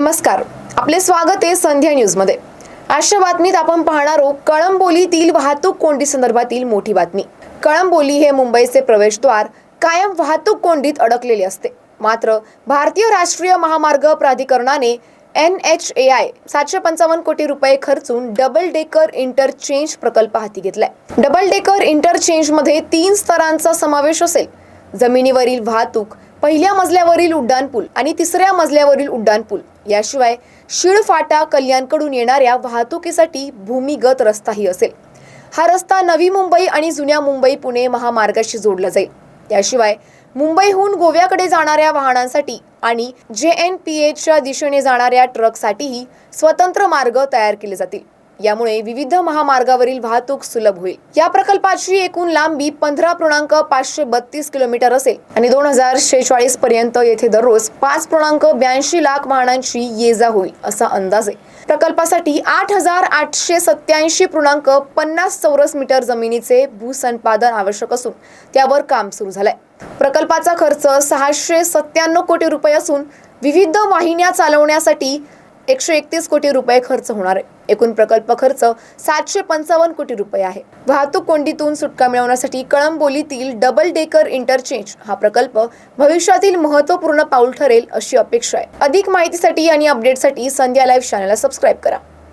नमस्कार. आपले स्वागत आहे संध्या न्यूजमध्ये. आजच्या बातमीत आपण पाहणार आहोत कळंबोलीतील वाहतूक कोंडी संदर्भातील मोठी बातमी. कळंबोली हे मुंबईचे प्रवेशद्वार कायम वाहतूक कोंडीत अडकलेले असते. मात्र भारतीय राष्ट्रीय महामार्ग प्राधिकरणाने एन एच ए आय सातशे पंचावन्न कोटी रुपये खर्चून डबल डेकर इंटरचेंज प्रकल्प हाती घेतलाय. डबल डेकर इंटरचेंजमध्ये तीन स्तरांचा समावेश असेल. जमिनीवरील वाहतूक पहिल्या मजल्यावरील उड्डाणपूल आणि तिसऱ्या मजल्यावरील उड्डाणपूल याशिवाय शिळफाटा कल्याणकडून येणाऱ्या वाहतुकीसाठी भूमिगत रस्ताही असेल. हा रस्ता नवी मुंबई आणि जुन्या मुंबई पुणे महामार्गाशी जोडला जाईल. त्याशिवाय मुंबईहून गोव्याकडे जाणाऱ्या वाहनांसाठी आणि जे एन पी एच्या दिशेने जाणाऱ्या ट्रकसाठीही स्वतंत्र मार्ग तयार केले जातील. यामुळे विविध महामार्गावरील वाहतूक सुलभ होईल. या प्रकल्पाची एकूण लांबी पंधरा पूर्णांक पाचशे बत्तीस किलोमीटर असेल आणि दोन हजार शेचाळीस पर्यंत येथे दररोज पाच पूर्णांक ब्याऐंशी लाख वाहनांची ये जा होईल असा अंदाज आहे. प्रकल्पासाठी आठ हजार आठशे सत्याऐंशी पूर्णांक पन्नास चौरस मीटर जमिनीचे भूसंपादन आवश्यक असून त्यावर काम सुरू झालंय. प्रकल्पाचा खर्च सहाशे सत्त्याण्णव कोटी रुपये असून विविध वाहिन्या चालवण्यासाठी एकशे एकतीस कोटी रुपये खर्च होणार आहे. एकूण प्रकल्प खर्च सातशे पंचावन्न कोटी रुपये आहे. वाहतूक कोंडीतून सुटका मिळवण्यासाठी कळंबोलीतील डबल डेकर इंटरचेंज हा प्रकल्प भविष्यातील महत्त्वपूर्ण पाऊल ठरेल अशी अपेक्षा आहे. अधिक माहितीसाठी आणि अपडेटसाठी संध्या लाईव्ह चॅनलला सबस्क्राईब करा.